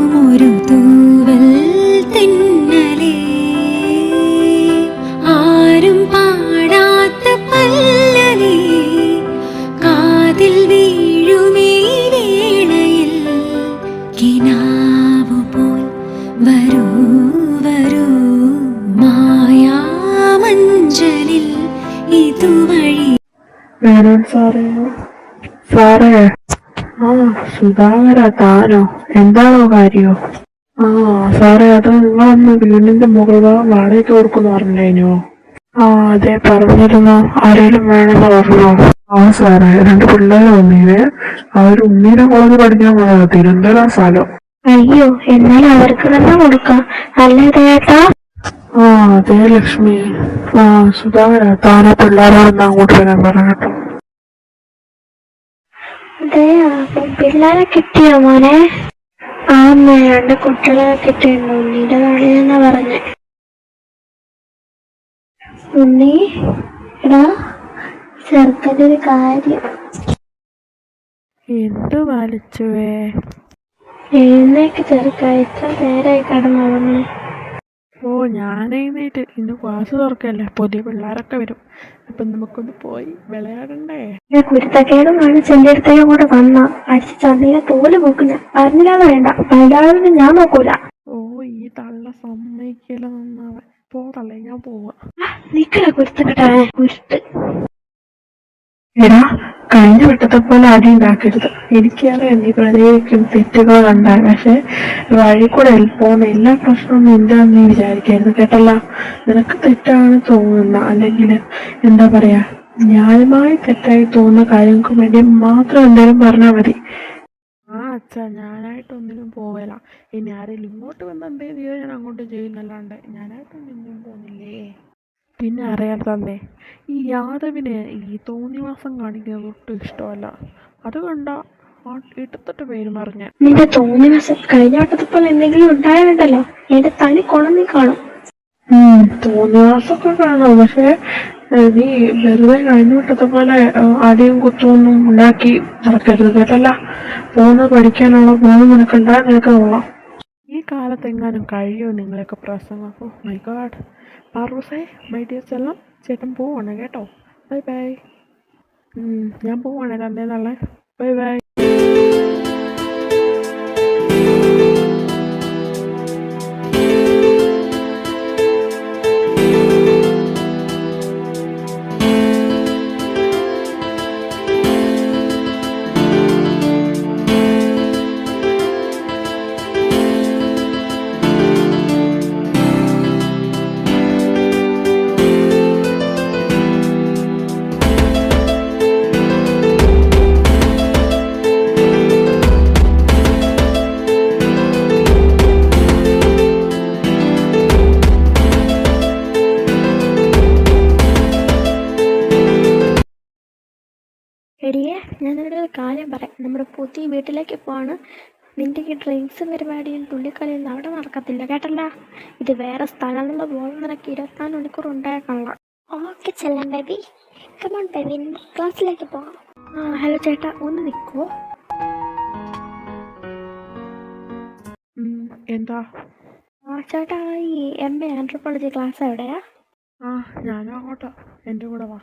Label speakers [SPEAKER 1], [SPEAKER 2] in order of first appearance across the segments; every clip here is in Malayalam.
[SPEAKER 1] തഴുകുമൊരു തൂവൽ തെന്നലേ. ആരും പാടാത്ത പല്ലലേ. കാതിൽ വീഴുമേ വേളയിൽ. കിനാവു പോൽ വരൂ വരൂ. മായാമഞ്ചലിൽ ഇതുവഴി.
[SPEAKER 2] സാറേ സാറേ. സുധാകര താനോ? എന്താണോ കാര്യോ? ആ സാറേ അത് നിങ്ങളന്ന് വീടിന്റെ മുകൾ ഭാഗം വാടകയ്ക്ക് കൊടുക്കുന്നു പറഞ്ഞില്ലേനോ ആ അതെ പറഞ്ഞിരുന്നു. ആരേലും വേണമെന്ന് പറഞ്ഞോ? ആ സാറേ രണ്ട് പിള്ളേരെ വന്നീനെ അവർ ഉണ്ണീനെ കോളേജ് പഠിക്കാൻ പോയതാ തിരുവനന്തപുരം സ്ഥലം.
[SPEAKER 3] അയ്യോ എന്നാൽ അവർക്ക് തന്നെ കൊടുക്കാം. അല്ലേ ചേട്ടാ
[SPEAKER 2] ആ അതെ ലക്ഷ്മി. ആ സുധാകര താനെ പിള്ളേരോടൊന്ന് അങ്ങോട്ട് വരാൻ പറ കേട്ടോ
[SPEAKER 3] അതെ അപ്പം പിള്ളേരെ കിട്ടിയോ മോനെ? ആ അമ്മ രണ്ട് കുട്ടികളെ കിട്ടിയിരുന്നു ഉണ്ണിയുടെ നാളിലെന്നാ പറഞ്ഞേ. ഉണ്ണി എടാ ചെറുക്കന്റെ ഒരു കാര്യം.
[SPEAKER 2] എന്തു വലിച്ചുവേ?
[SPEAKER 3] എഴുന്നേക്ക് ചെറുക്ക നേരെ നേരമായി കിടന്നുറങ്ങി
[SPEAKER 2] ഓ ഞാൻ എഴുന്നേറ്റ്. ഇന്ന് ക്ലാസ് തുറക്കല്ലേ? പുതിയ പിള്ളേരൊക്കെ വരും. അപ്പൊ നമുക്കൊന്ന് പോയി വിളയാടണ്ടേ?
[SPEAKER 3] കുരുത്തക്കേടും കാണിച്ച് എന്റെ അടുത്തേക്ക് കൂടെ വന്ന. അടിച്ച് ചന്തയിലെ തോൽ പോക്കുന്ന. പറഞ്ഞില്ലാതെ വേണ്ട. പണ്ടാളും ഞാൻ നോക്കൂല.
[SPEAKER 2] ഓ ഈ തള്ള സമ്മതിക്കല നന്നാവൻ. പോ തള്ളേ ഞാൻ പോവാ.
[SPEAKER 3] നിക്കട കുരുത്തക്കെട്ടാ കുരുത്ത്.
[SPEAKER 2] എടാ കഴിഞ്ഞ വട്ടത്തെ പോലെ അടി ഉണ്ടാക്കരുത് എനിക്കറിയാം നീ പ്രതികരിക്കും തെറ്റുകൾ ഉണ്ടായി പക്ഷെ വഴി കൂടെ പോകുന്ന എല്ലാ പ്രശ്നവും നിന്റെ നീ വിചാരിക്കായിരുന്നു കേട്ടല്ല? നിനക്ക് തെറ്റാണ് തോന്നുന്ന അല്ലെങ്കിൽ എന്താ പറയാ ന്യായമായി തെറ്റായി തോന്നുന്ന കാര്യങ്ങൾക്ക് വേണ്ടി മാത്രം എന്തെങ്കിലും പറഞ്ഞാൽ മതി. ആ അച്ഛാ ഞാനായിട്ടൊന്നിനും പോവല. ഇനി ആരെങ്കിലും ഇങ്ങോട്ട് വന്ന് ചെയ്താൽ ഞാൻ അങ്ങോട്ട് ചെയ്യുന്നല്ലാണ്ട് ഞാനായിട്ടൊന്നും പോകുന്നില്ലേ പിന്നെ അറിയാൻ തന്നെ. ഈ യാദവിന് ഈ തോന്നിവാസം കാണിക്കുന്നത് ഒട്ടും ഇഷ്ടമല്ല. അത് കണ്ട ആ ഇട്ടത്തൊട്ട് പേര് പറഞ്ഞ
[SPEAKER 3] നിന്റെ തോന്നി മാസം കഴിഞ്ഞ വട്ടത്തെ പോലെ എന്തെങ്കിലും ഉണ്ടായിട്ടുണ്ടല്ലോ എന്റെ തനി കുണന്നി കാണും.
[SPEAKER 2] തോന്നിവാസമൊക്കെ കാണാം പക്ഷെ നീ വെറുതെ കഴിഞ്ഞ വട്ടത്തെ പോലെ അടിയും കുത്തുമൊന്നും ഉണ്ടാക്കി നടക്കരുത് കേട്ടല്ല? പോകുന്നത് പഠിക്കാനുള്ള പോകുന്നത് നിനക്കുണ്ടാ നിനക്ക് കൊള്ളാം. ഈ കാലത്ത് എങ്ങാനും കഴിയുമോ നിങ്ങളെയൊക്കെ പ്രസംഗം ഓ മൈ ഗാഡ് പാറൂസേ മൈ ഡിയർ ചെല്ലാം ചേട്ടൻ പോവാണ് കേട്ടോ. ബൈ ബൈ ഞാൻ പോവാണ് തന്നെ നാളെ ബൈ ബൈ
[SPEAKER 3] പുതിയ വീട്ടിലേക്ക് പോവാണ്. നിന്റെ ഈ ഡ്രിങ്ക്സും പരിപാടിയും തുള്ളിക്കളിയും അവിടെ നടക്കത്തില്ല കേട്ടല്ല? ഇത് വേറെ സ്ഥലങ്ങളിൽ പോകുന്ന നിനക്ക് ഇരുപത്തിനാല് മണിക്കൂർ ഉണ്ടായേക്കാണല്ലോ ഓക്കെ ചെല്ലാം ബേബി കമോൺ ബേബി ക്ലാസ്സിലേക്ക് പോവാം ആ ഹലോ ചേട്ടാ ഒന്ന് നിൽക്കുമോ
[SPEAKER 2] എന്താ?
[SPEAKER 3] ആ ചേട്ടാ ഈ എം എ ആൻഡ്രോപോളജി ക്ലാസ് എവിടെയാ?
[SPEAKER 2] ആ ഞാനും അങ്ങോട്ടാ. എന്റെ കൂടെ വാ.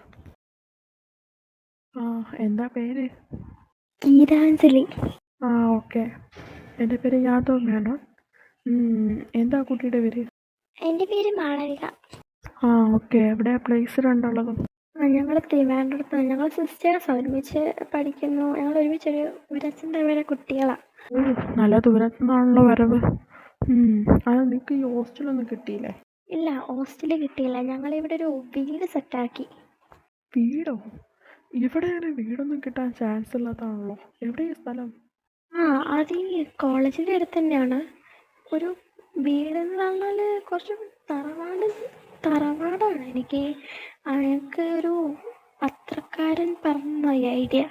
[SPEAKER 2] ആ എന്താ പേര്?
[SPEAKER 3] ഗീതാഞ്ജലി.
[SPEAKER 2] ആ ഓക്കെ. എന്റെ പേര് യാദവ് മേനോൻ. എന്താ കുട്ടിയുടെ പേര്?
[SPEAKER 3] എന്റെ പേര് മാളവിക.
[SPEAKER 2] ആ ഓക്കെ. എവിടെ പ്ലേസ് രണ്ടുള്ളത്
[SPEAKER 3] ഞങ്ങൾ തിരുവനന്തപുരത്ത് ഞങ്ങൾ സിസ്റ്റേഴ്സ് ഒരുമിച്ച് പഠിക്കുന്നു. ഞങ്ങൾ ഒരുമിച്ച് ഒരു ഒരച്ഛന്റെ വരെ കുട്ടികളാണ്
[SPEAKER 2] നല്ല ദൂരത്തു നിന്നാണല്ലോ വരവ് അത് നിനക്ക് ഈ ഹോസ്റ്റലൊന്നും കിട്ടിയില്ലേ?
[SPEAKER 3] ഇല്ല ഹോസ്റ്റൽ കിട്ടിയില്ല. ഞങ്ങൾ ഇവിടെ ഒരു വീട് സെറ്റാക്കി
[SPEAKER 2] വീടോ? ഇവിടെ അങ്ങനെ വീടൊന്നും കിട്ടാൻ ചാൻസ് ഇല്ലാത്തതാണല്ലോ. എവിടെ ഈ സ്ഥലം?
[SPEAKER 3] ആ അത് ഈ കോളേജിന്റെ അടുത്ത് തന്നെയാണ്. ഒരു വീട് എന്ന് പറഞ്ഞാൽ കുറച്ച് തറവാട് തറവാടാണ്. എനിക്ക് അയാൾക്ക് ഒരു പത്രക്കാരൻ പറഞ്ഞ ഈ ഐഡിയ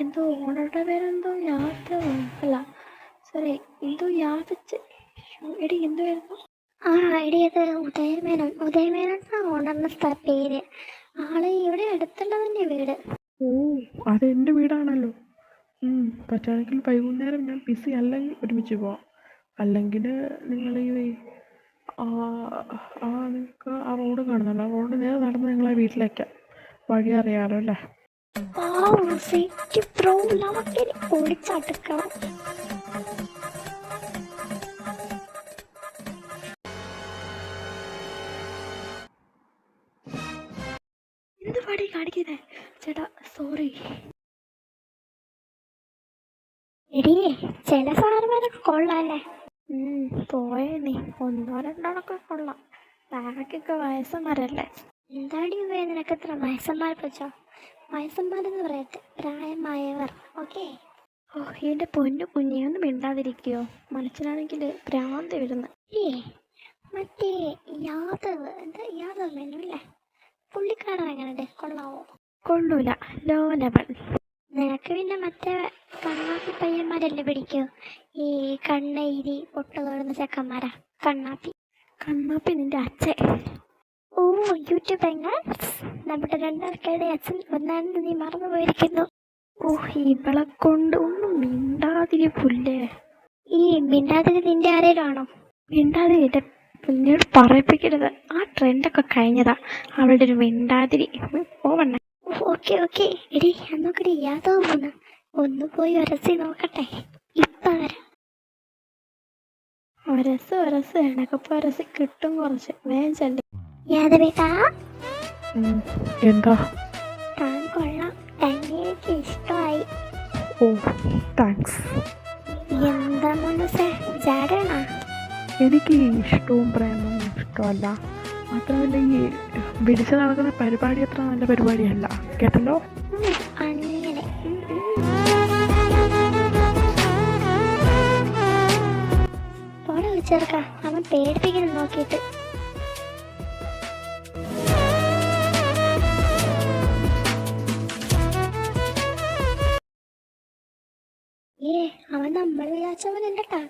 [SPEAKER 3] എന്തോ ഓണറുടെ പേരെന്തോ യാത്ര അല്ല സോറി എന്തോ യാത്ര എടി എന്തുവായിരുന്നു ആ ഐഡിയ അത് ഉദയമേനോൻ. ഉദയമേനോൻ സ്ഥല പേര്. ആൾ ഇവിടെ അടുത്തുള്ള തന്നെ വീട്.
[SPEAKER 2] ഓ അത് എന്റെ വീടാണല്ലോ. ഉം, പറ്റുകയാണെങ്കിൽ വൈകുന്നേരം ഞാൻ ബിസി അല്ലെങ്കിൽ ഒരുമിച്ച് പോവാം. അല്ലെങ്കിൽ നിങ്ങൾ ഈ ആ നിങ്ങൾക്ക് ആ റോഡ് കാണുന്നുണ്ടോ. ആ റോഡ് നേരെ നടന്ന് നിങ്ങളെ വീട്ടിലേക്കാ. വഴി അറിയാലോ അല്ലേ?
[SPEAKER 3] ഓടിച്ചടുക്കണം. കാണിക്കുന്നേ. ചേട്ടാ സോറി എടീ ചില സാധനങ്ങളൊക്കെ കൊള്ളാല്ലേ? പോയേ നീ. ഒന്നോ രണ്ടോണൊക്കെ കൊള്ളാം. ബാക്കിയൊക്കെ വയസ്സന്മാരല്ലേ? എന്താടി നിനക്ക് ഇത്ര വയസ്സന്മാർ വെച്ചോ വയസ്സന്മാരെന്ന് പറയട്ടെ. പ്രായമായവർ ഓക്കെ? ഓ എന്റെ പൊന്നു കുഞ്ഞെ ഒന്ന് മനസ്സിലാണെങ്കിൽ ഭ്രാന്തി വരുന്നു. ഏ മറ്റേ യാദവ് എന്താ യാദവ് വേണമല്ലേ അല്ലേ പുള്ളിക്കാരൻ എങ്ങനെയുണ്ട്? കൊള്ളാവോ? കൊള്ളൂല. Low level. നിനക്ക് പിന്നെ മറ്റേ കണ്ണാപ്പി പയ്യന്മാരല്ലേ പിടിക്കൂ? ഈ കണ്ണയിരി പൊട്ട തോടുന്ന ചെക്കന്മാരാ. കണ്ണാപ്പി. കണ്ണാപ്പി നിന്റെ അച്ഛൻ. ഓ യൂട്യൂബ് എങ്ങ നമ്മുടെ രണ്ടാൾക്കാരുടെ അച്ഛൻ ഒന്നാണെന്ന് നീ മറന്നു പോയിരിക്കുന്നു ഓ ഇവളെ കൊണ്ട് ഒന്നും മിണ്ടാതിരി പുല്ലേ ഈ മിണ്ടാതിരി നിന്റെ ആരേലും ആണോ? മിണ്ടാതിരി പിന്നീട് പറയിപ്പിക്കരുത്. ആ ട്രെൻഡൊക്കെ കഴിഞ്ഞതാ. അവളുടെ ഒരു മിണ്ടാതിരി. പോവണ്ണ ഓക്കെ ഓക്കെ എടി എന്നൊക്കെ യാതോ പോന്ന് ഒന്ന് പോയി ഒരസി നോക്കട്ടെ. ഇപ്പൊ വരാം. ഒരസ് ഒരസ് എനക്കപ്പോ ഒരസ് കിട്ടും കുറച്ച്. വേഗം ചെല്ലി. യാദവേട്ടാ
[SPEAKER 2] എന്താ?
[SPEAKER 3] താൻ കൊള്ളാം. തന്നെ എനിക്ക് ഇഷ്ടമായി.
[SPEAKER 2] ഓ താങ്ക്സ്
[SPEAKER 3] എന്താ മനസ്സേ ജാടണ
[SPEAKER 2] എനിക്ക് ഇഷ്ടവും പ്രേമവും ഇഷ്ടമല്ല. മാത്രമല്ല ഈ പിടിച്ച് നടക്കുന്ന പരിപാടി അത്ര നല്ല പരിപാടിയല്ല. കേട്ടല്ലോ?
[SPEAKER 3] അവൻ നോക്കിയിട്ട്. ഏ അവൻ നമ്മൾ വിചാരിച്ചവനല്ലട്ടാ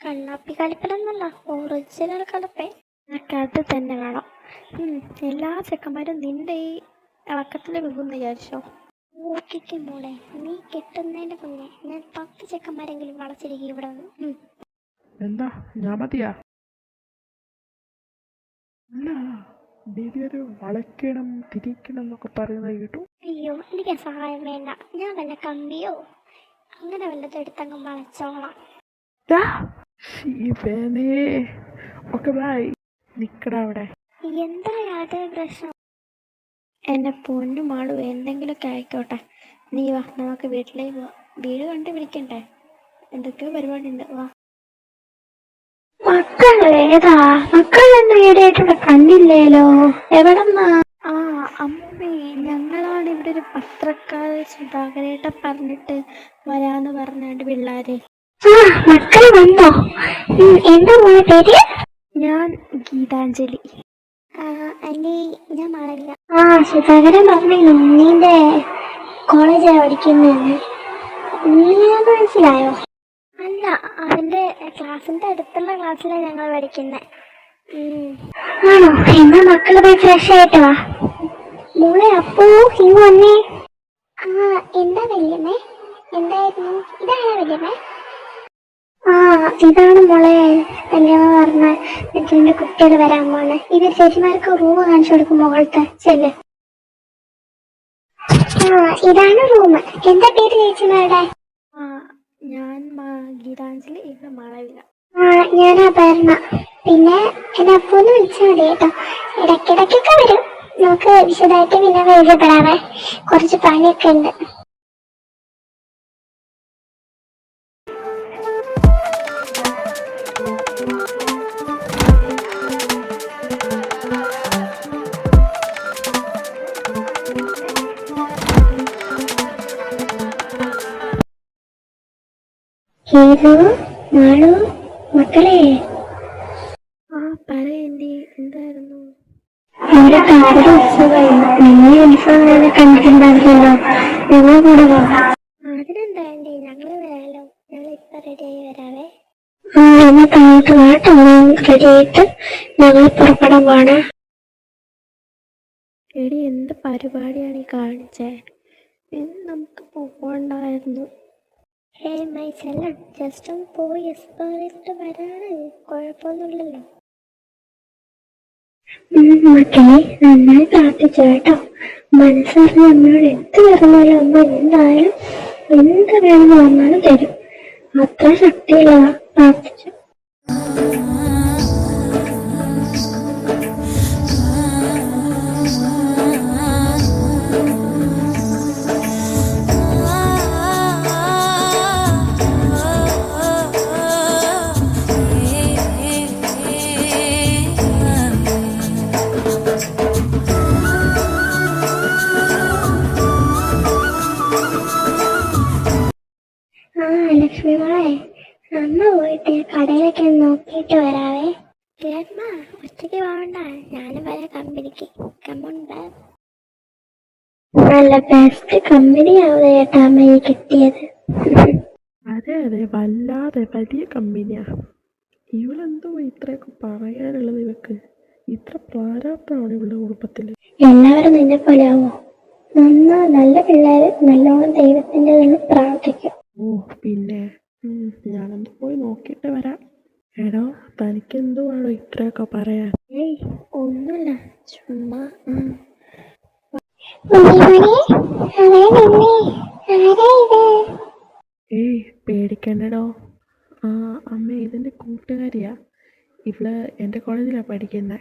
[SPEAKER 3] കണ്ണാപ്പി കളിപ്പനൊന്നല്ല ഒറിജിനൽ കളിപ്പേ നിനക്ക് അത് തന്നെ വേണം എല്ലാ ചെക്കന്മാരും നിന്റെ ഈ ഇളക്കത്തിൽ വിഭവം വിചാരിച്ചോ? നോക്കിക്കും മോളെ നീ കെട്ടുന്നതിന്റെ മുന്നേ ഞാൻ പത്ത് ചെക്കന്മാരെങ്കിലും വളച്ചിരിക്കും ഇവിടെ വന്ന്.
[SPEAKER 2] എന്താ ഞാൻ മതിയാ? അല്ല ബേബി ഒരു വളയ്ക്കണം തിരിക്കണം എന്നൊക്കെ പറയുന്നത് കേട്ടു.
[SPEAKER 3] അയ്യോ എനിക്ക് സഹായം വേണ്ട. ഞാൻ വല്ല കമ്പിയോ അങ്ങനെ വല്ലതും എടുത്തങ്ങ് വളച്ചോളാം.
[SPEAKER 2] ശിവനേ. ഓക്കെ ബൈ നിക്കടാ അവിടെ.
[SPEAKER 3] എന്താ യാതൊരു പ്രശ്നം? എന്റെ പൊന്നു മാളു എന്തെങ്കിലുമൊക്കെ ആയിക്കോട്ടെ. നീ വാ നമുക്ക് വീട്ടിലേക്ക് പോവാം വീട് കണ്ട് വിളിക്കണ്ടേ എന്തൊക്കെയോ പരിപാടി ഉണ്ട് വാ. മക്കൾ ഏതാ? മക്കളൊന്നും ഈടായിട്ട് കണ്ടില്ലേലോ? എവിടെന്നാ? ആ അമ്മേ ഞങ്ങളാണ് ഇവിടെ ഒരു പത്രക്കാരൻ സുധാകരേട്ട പറഞ്ഞിട്ട് വരാന്ന് പറഞ്ഞാണ്ട് പിള്ളാരെ. മക്കൾ വന്നോ എന്താ മോളെ പേര്? ഞാൻ ഗീതാഞ്ജലി. അല്ലേ ഞാൻ മാറില്ല ആ സുധാകരൻ പറഞ്ഞു നീന്റെ കോളേജിലാണ് പഠിക്കുന്നതെന്ന് നീ മനസ്സിലായോ? അല്ല അവന്റെ ക്ലാസ്സിന്റെ അടുത്തുള്ള ക്ലാസ്സിലാണ് ഞങ്ങൾ പഠിക്കുന്നത് ആണോ? എന്നാ മക്കൾ പോയി ഫ്രഷ് ആയിട്ട് വാ. മോളെ അപ്പോ ഇങ്ങ് വന്നേ. ആ എന്താ വല്യമ്മേ? എന്തായിരുന്നു? ഇതാണോ വല്യമ്മേ? ആ ഇതാണ് മോളെ. വല്യമ്മ പറഞ്ഞ എന്റെ കുട്ടികൾ വരാൻ പോണെ. ഇവർ ചേച്ചിമാർക്ക് റൂം കാണിച്ചു കൊടുക്കും മോളത്തെ ചെല്ല്. ആ ഇതാണ് റൂം എന്താ പേര് ചേച്ചിമാരുടെ? ഞാൻ ഗീതാഞ്ജലി. ഇവിടെ മാളവിക. ആ ഞാനാ പറഞ്ഞ പിന്നെ എന്നെ അപ്പൊന്ന് വിളിച്ചാൽ മതി കേട്ടോ. ഇടയ്ക്കിടയ്ക്കൊക്കെ വരും. നമുക്ക് വിശദമായിട്ട് പിന്നെ പരിചയപ്പെടാവേ കുറച്ച് പണിയൊക്കെ ഉണ്ട്. ഹേതു മാളു മക്കളെ? ആ പറയണ്ടി എന്തായിരുന്നു? എന്റെ കാറ് ഉത്സവമായിരുന്നു നീ ഉത്സവം കണ്ടിട്ടുണ്ടാവില്ലല്ലോ ഞങ്ങൾ കൂടെ അതിനെന്താ ആന്റി? ഞങ്ങൾ വരാലോ. ഞങ്ങൾ ഇപ്പൊ റെഡി ആയി വരാവേ. ആ എന്നാ താഴോട്ട് വാട്ടോ റെഡി ആയിട്ട് ഞങ്ങൾ പുറപ്പെടാൻ പോണേ. എടി എന്ത് പരിപാടിയാണ് ഈ കാണിച്ചേ? നമുക്ക് പോകണ്ടായിരുന്നു ഏയ് മൈസല്ല ജസ്റ്റ് ഒന്ന് പോയി എക്സ്പ്ലോർ ചെയ്തിട്ട് വരാണ് കുഴപ്പമൊന്നുമില്ലല്ലോ. മക്കളെ നന്നായി പ്രാർത്ഥിച്ചു കേട്ടോ മനസ്സറിഞ്ഞ് അമ്മയോട് എന്ത് പറഞ്ഞാലും അമ്മ എന്തായാലും എന്ത് വേണമെന്ന് പറഞ്ഞാലും തരും. അത്ര ശക്തിയുള്ളതാ പ്രാർത്ഥിച്ചു? ബെസ്റ്റ് കമ്പനിയാവും ചേട്ടാ അമ്മ ഈ കിട്ടിയത്?
[SPEAKER 2] അതെ അതെ. വല്ലാതെ വലിയ കമ്പനിയാ. ഇവളെന്തോ ഇത്രയൊക്കെ പറയാനുള്ളത് ഇവക്ക്. ഇത്ര പ്രാരാബ്ദമാണ് ഇവളുടെ കുടുംബത്തിൽ
[SPEAKER 3] എല്ലാവരും നിന്നെ പോലെ ആവോ? നന്നാ നല്ല പിള്ളേര് നല്ലോണം ദൈവത്തിന്റെ പ്രാർത്ഥിക്കും.
[SPEAKER 2] ഓ പിന്നെ. ഞാനെന്തോ ഞാനൊന്ന് പോയി നോക്കിയിട്ട് വരാം. എടോ തനിക്ക് എന്തുവാണോ ഇത്രയൊക്കെ പറയാൻ?
[SPEAKER 3] ഏയ് ഒന്നുമില്ല. ചുമ്മാ
[SPEAKER 2] ഏയ് പേടിക്കണ്ടടോ. ആ അമ്മ ഇതെന്റെ കൂട്ടുകാരിയാ. ഇവൾ എന്റെ കോളേജിലാ പഠിക്കുന്നത്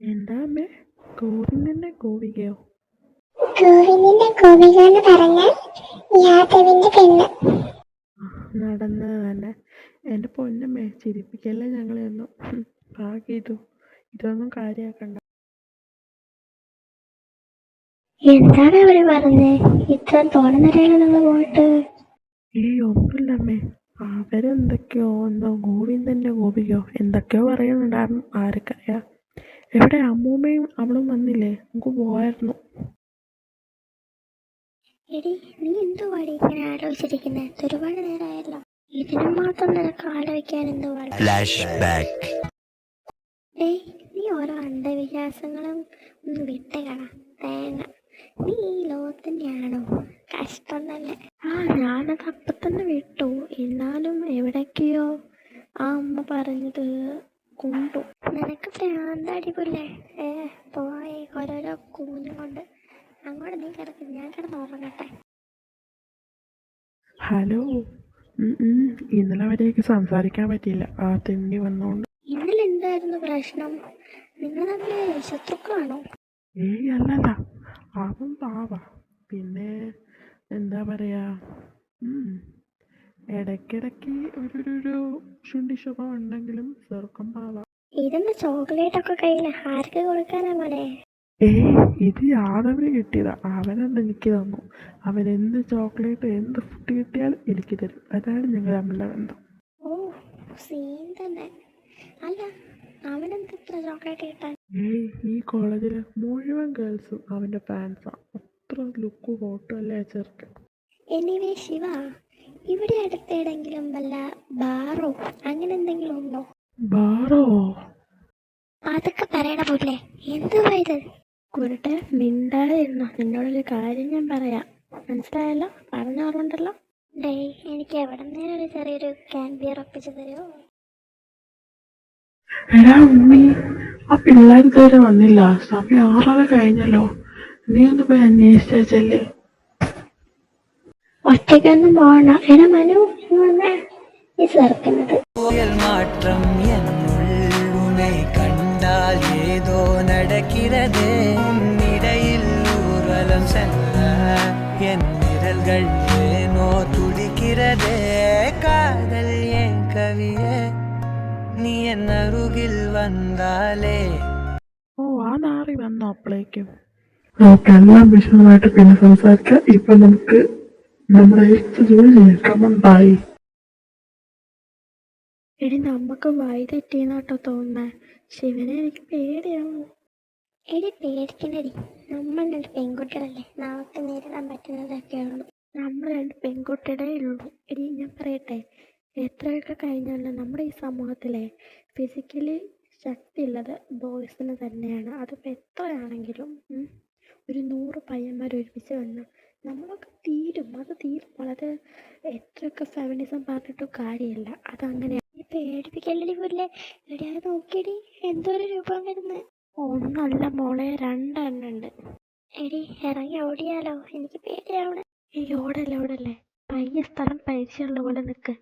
[SPEAKER 2] എന്താ അമ്മേ? ഗോപികയോ
[SPEAKER 3] ഗോവിന്ദന്റെ ഗോപിക എന്ന് പറഞ്ഞാൽ യാദവിന്റെ പെണ്ണ്.
[SPEAKER 2] നടന്നത് തന്നെ. എന്റെ പൊന്നമ്മേ ചിരിപ്പിക്കല്ലേ ഞങ്ങളെ ഒന്നും ഹും, ഭാഗ്യം ഇതു ഇതൊന്നും കാര്യാക്കണ്ട.
[SPEAKER 3] എന്താണ് അവർ പറഞ്ഞേ? ഇത്ര തോന്നുന്നവരെയാണ് നിങ്ങൾ പോയിട്ട്?
[SPEAKER 2] ഈ ഒന്നുമില്ലമ്മേ. അവരെന്തൊക്കെയോ എന്തോ ഗോവിന്ദന്റെ ഗോപികയോ എന്തൊക്കെയോ പറയുന്നുണ്ടായിരുന്നു ആർക്കറിയാ എവിടെ? അമ്മൂമ്മയും അവളും വന്നില്ലേ? നമുക്ക് പോവായിരുന്നു.
[SPEAKER 3] എടി നീ എന്തുവാടി ഇങ്ങനെ ആലോചിച്ചിരിക്കുന്നത് ഒരുപാട് നേരമായല്ലോ ഇതിനും മാത്രം നിനക്ക് ആലോചിക്കാൻ എന്തോ. ഓരോ അന്ധവിശ്വാസങ്ങളും ഒന്ന് വിട്ടുകള തേങ്ങ. നീ ഈ ലോകത്തിന്റെയാണോ കഷ്ടം തന്നെ. ആ ഞാനത് അപ്പം തന്നെ വിട്ടു. എന്നാലും എവിടേക്കെയോ ആ അമ്മ പറഞ്ഞത് കൊണ്ടു. നിനക്ക് ഭ്രാന്തടിപ്പില്ലേ ഏ പോയി ഓരോരോ കൂഞ്ഞുകൊണ്ട് അങ്ങോട്ട് നീ കിടക്കും. ഞാൻ കിടന്ന് ഉറങ്ങട്ടെ.
[SPEAKER 2] ഹലോ. ഇന്നലെ വരെയൊക്കെ സംസാരിക്കാൻ പറ്റിയില്ല. ആ തിണ്ടി വന്നോണ്ട്.
[SPEAKER 3] ഇന്നലെ എന്തായിരുന്നു പ്രശ്നം? നിങ്ങൾ തമ്മിൽ ശത്രുക്കളാണോ?
[SPEAKER 2] ഏയ് അല്ലല്ല. അവൻ പാവ. പിന്നെ എന്താ പറയാ. ഇടയ്ക്കിടയ്ക്ക് ഒരു ഒരു ഒരു ശുണ്ടി ശുഭം ഉണ്ടെങ്കിലും ചെറുക്കം പാവ.
[SPEAKER 3] ഇതെന്താ ചോക്ലേറ്റ് ഒക്കെ കയ്യിൽ ആർക്ക് കൊടുക്കാനാ മോനെ?
[SPEAKER 2] ഏയ് ഇത് യാദവിന് കിട്ടിയതാ. അവനത് എനിക്ക് തന്നു? അവൻ എന്ത് ചോക്ലേറ്റ് എന്ത് ഫുഡ് കിട്ടിയാലും എനിക്ക് തരും. അതാണ് ഞങ്ങൾ തമ്മിലുള്ള ബന്ധം.
[SPEAKER 3] ഓ സീൻ തന്നെ. അല്ല അവനെന്ത് ഇത്ര ചോക്ലേറ്റ് കിട്ടാൻ
[SPEAKER 2] ഏയ് ഈ കോളേജിലെ മുഴുവൻ ഗേൾസും അവന്റെ ഫാൻസാ അത്ര ലുക്ക് ഫോട്ടോ അല്ലേ ചെറുക്കൻ?
[SPEAKER 3] എനിവേ ശിവ ഇവിടെ അടുത്തെവിടെങ്കിലും വല്ല ബാറോ അങ്ങനെ എന്തെങ്കിലും ഉണ്ടോ?
[SPEAKER 2] ബാറോ?
[SPEAKER 3] അതൊക്കെ പറയണ പോലെ എന്തുവാ ഇത്? കുരുട്ടെ മിണ്ടാതെ ഇരുന്നോ. നിന്നോടൊരു കാര്യം ഞാൻ പറയാം. മനസ്സിലായല്ലോ? പറഞ്ഞ ഓർമ്മണ്ടല്ലോ ഡേ എനിക്ക് എവിടെ നിന്നേലും ഒരു ചെറിയൊരു ക്യാൻ ബിയർ ഒപ്പിച്ച് തരുമോ
[SPEAKER 2] എടാ ഉമ്മി ആ പിള്ളേർ ഇതുവരെ വന്നില്ല. സമയം ആറര കഴിഞ്ഞല്ലോ. നീ ഒന്ന് പോയി അന്വേഷിച്ചല്ലേ
[SPEAKER 3] ഒറ്റയ്ക്കൊന്നും പോണ എടാ മനു ഈ ചേർക്കുന്നത്
[SPEAKER 4] എന്നുള്ളുനെ കണ്ടാൽ ഏതോ നടക്കിറതേ നിടയിൽ ഊർവലം എൻ വിരൽകൾ ഏനോ തുടിക്കിറതേ കാതൽ എൻ കവിയെ എന്നറുകിൽ വന്നാലേ.
[SPEAKER 2] ഓ ആ നാറി വന്നോ അപ്പോഴേക്കും നമുക്ക് എല്ലാം വിശദമായിട്ട് പിന്നെ സംസാരിക്കാം. ഇപ്പൊ നമുക്ക് നമ്മുടെ എഴുത്ത് ജോലി ചെയ്യാം. കമൺ ബൈ
[SPEAKER 3] എടി നമുക്ക് വൈ തെറ്റിയെന്നാട്ടോ തോന്നുന്നേ. ശിവനെ എനിക്ക് പേടിയാവും എടി പേടിക്കണ്ടടി നമ്മൾ രണ്ട് പെൺകുട്ടികളല്ലേ? നമുക്ക് നേരിടാൻ പറ്റുന്നതൊക്കെ ഉള്ളൂ നമ്മൾ രണ്ട് പെൺകുട്ടികളേ ഉള്ളൂ. എടി ഞാൻ പറയട്ടെ. എത്രയൊക്കെ കഴിഞ്ഞാലും നമ്മുടെ ഈ സമൂഹത്തിലെ ഫിസിക്കലി ശക്തിയുള്ളത് ബോയ്സിന് തന്നെയാണ്. അതിപ്പോൾ എത്രയാണെങ്കിലും ഒരു നൂറ് പയ്യന്മാർ ഒരുമിച്ച് വന്ന് നമ്മളൊക്കെ തീരും. അത് തീരും. വളരെ എത്രയൊക്കെ ഫെമിനിസം പറഞ്ഞിട്ടും കാര്യമില്ല. അതങ്ങനെയാണ് ഈ പേടിപ്പിക്കല്ലേ പോലെ അത് നോക്കിയടി. എന്തോരം രൂപം വരുന്നത് ഒന്നല്ല മോളെ രണ്ടെണ്ണം ഉണ്ട്. എടി ഇറങ്ങി ഓടിയാലോ? എനിക്ക് പേടിയാവണേ. ഈ ഓടല്ലേ ഓടല്ലേ. പയ്യ സ്ഥലം പരിചയമുള്ള പോലെ നിൽക്ക്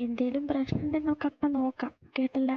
[SPEAKER 3] എന്തേലും പ്രശ്നം ഉണ്ടെങ്കിൽ നോക്കാം. കേട്ടല്ല?